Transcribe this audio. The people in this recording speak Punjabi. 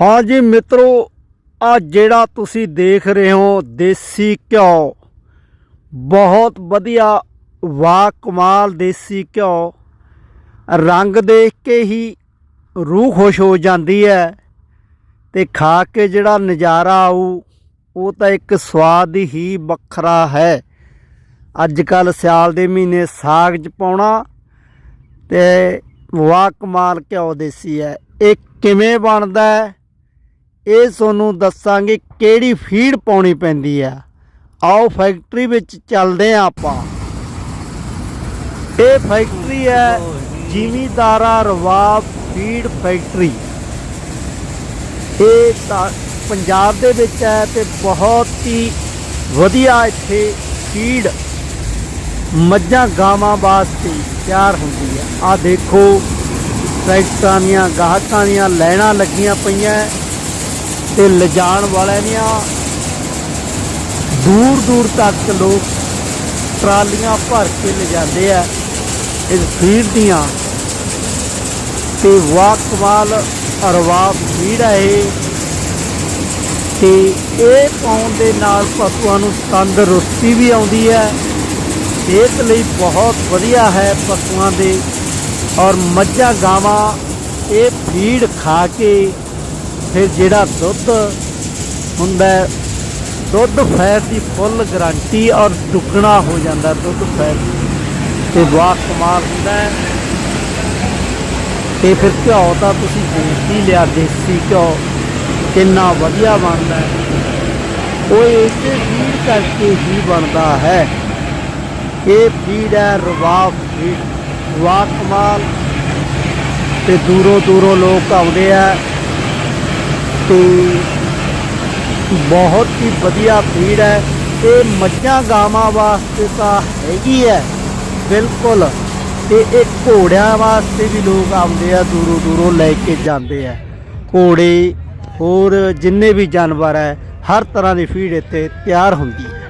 ਹਾਂ ਜੀ ਮਿੱਤਰੋ ਆ ਜਿਹੜਾ ਤੁਸੀਂ ਦੇਖ ਰਹੇ ਹੋ, ਦੇਸੀ ਘਿਓ। ਬਹੁਤ ਵਧੀਆ ਵਾ ਕਮਾਲ ਦੇਸੀ ਘਿਓ। ਰੰਗ ਦੇਖ ਕੇ ਹੀ ਰੂਹ ਖੁਸ਼ ਹੋ ਜਾਂਦੀ ਹੈ ਤੇ ਖਾ ਕੇ ਜਿਹੜਾ ਨਜ਼ਾਰਾ ਆਊ, ਉਹ ਤਾਂ ਇੱਕ ਸਵਾਦ ਹੀ ਵੱਖਰਾ ਹੈ। ਅੱਜ ਕੱਲ ਸਿਆਲ ਦੇ ਮਹੀਨੇ ਸਾਗ ਚ ਪਾਉਣਾ ਤੇ ਵਾਹ ਕਮਾਲ ਘਿਓ ਦੇਸੀ ਹੈ। ਇਹ ਕਿਵੇਂ ਬਣਦਾ ਹੈ? ਇਹ ਤੁਹਾਨੂੰ ਦੱਸਾਂਗੇ ਕਿਹੜੀ ਫੀਡ ਪਾਉਣੀ ਪੈਂਦੀ ਆ। ਆਓ ਫੈਕਟਰੀ ਵਿੱਚ ਚੱਲਦੇ ਆ ਆਪਾਂ। ਇਹ ਫੈਕਟਰੀ ਹੈ ਜ਼ਿਮੀਦਾਰਾ ਰਵਾਬ ਫੀਡ ਫੈਕਟਰੀ। ਇਹ ਪੰਜਾਬ ਦੇ ਵਿੱਚ ਹੈ ਤੇ ਬਹੁਤ ਹੀ ਵਧੀਆ ਇੱਥੇ ਫੀਡ ਮੱਝਾਂ ਗਾਵਾਂ ਵਾਸਤੇ ਤਿਆਰ ਹੁੰਦੀ ਹੈ। ਆ ਦੇਖੋ ਟਰੈਕਟਰਾਂ ਦੀਆਂ ਗਾਹਕਾਂ ਦੀਆਂ ਲਾਈਨਾਂ ਲੱਗੀਆਂ ਪਈਆਂ। ਤੇ ਲਿਜਾਣ ਵਾਲਿਆਂ ਦੀਆਂ ਦੂਰ ਦੂਰ ਤੱਕ ਲੋਕ ਟਰਾਲੀਆਂ ਭਰ ਕੇ ਲਿਜਾਂਦੇ ਆ ਇਸ ਫੀਡ ਦੀਆਂ। ਤੇ ਵਾਹ ਕਮਾਲ ਅਰਵਾਬ ਫੀਡ ਹੈ ਇਹ। ਤੇ ਇਹ ਪਾਉਣ ਦੇ ਨਾਲ ਪਸ਼ੂਆਂ ਨੂੰ ਤੰਦਰੁਸਤੀ ਵੀ ਆਉਂਦੀ ਹੈ। ਸਿਹਤ ਲਈ ਬਹੁਤ ਵਧੀਆ ਹੈ ਪਸ਼ੂਆਂ ਦੇ। ਔਰ ਮੱਝਾਂ ਗਾਵਾਂ ਇਹ ਫੀਡ ਖਾ ਕੇ ਫਿਰ ਜਿਹੜਾ ਦੁੱਧ ਹੁੰਦਾ ਦੁੱਧ ਫੈਟ ਦੀ ਫੁੱਲ ਗਾਰੰਟੀ ਔਰ ਦੁੱਗਣਾ ਹੋ ਜਾਂਦਾ ਦੁੱਧ ਫੈਟ ਤੇ ਵਾਹ ਕਮਾਲ ਹੁੰਦਾ ਹੈ। ਤੇ ਫਿਰ ਘਿਓ ਤਾਂ ਤੁਸੀਂ ਦੇਖ ਹੀ ਲਿਆ, ਦੇਸੀ ਘਿਓ, ਕਿੰਨਾ ਵਧੀਆ ਬਣਦਾ ਉਹ ਇਸੇ ਫੀਡ ਕਰਕੇ ਹੀ ਬਣਦਾ ਹੈ। ਇਹ ਫੀਡ ਹੈ ਰਵਾਬ ਫੀਡ ਵਾਹ ਕਮਾਲ। ਤੇ ਦੂਰੋਂ ਦੂਰੋਂ ਲੋਕ ਆਉਂਦੇ ਆ। ਤੇ ਬਹੁਤ ਹੀ ਵਧੀਆ ਫੀਡ ਹੈ। ਇਹ ਮੱਝਾਂ ਗਾਵਾਂ ਵਾਸਤੇ ਤਾਂ ਹੈਗੀ ਹੈ। ਬਿਲਕੁਲ। ਤੇ ਇਹ ਘੋੜਿਆਂ ਵਾਸਤੇ ਵੀ ਲੋਕ ਆਉਂਦੇ ਆ, ਦੂਰੋਂ ਦੂਰੋਂ ਲੈ ਕੇ ਜਾਂਦੇ ਆ। ਘੋੜੇ ਹੋਰ ਜਿੰਨੇ ਵੀ ਜਾਨਵਰ ਹੈ, ਹਰ ਤਰ੍ਹਾਂ ਦੀ ਫੀਡ ਇੱਥੇ ਤਿਆਰ ਹੁੰਦੀ ਹੈ।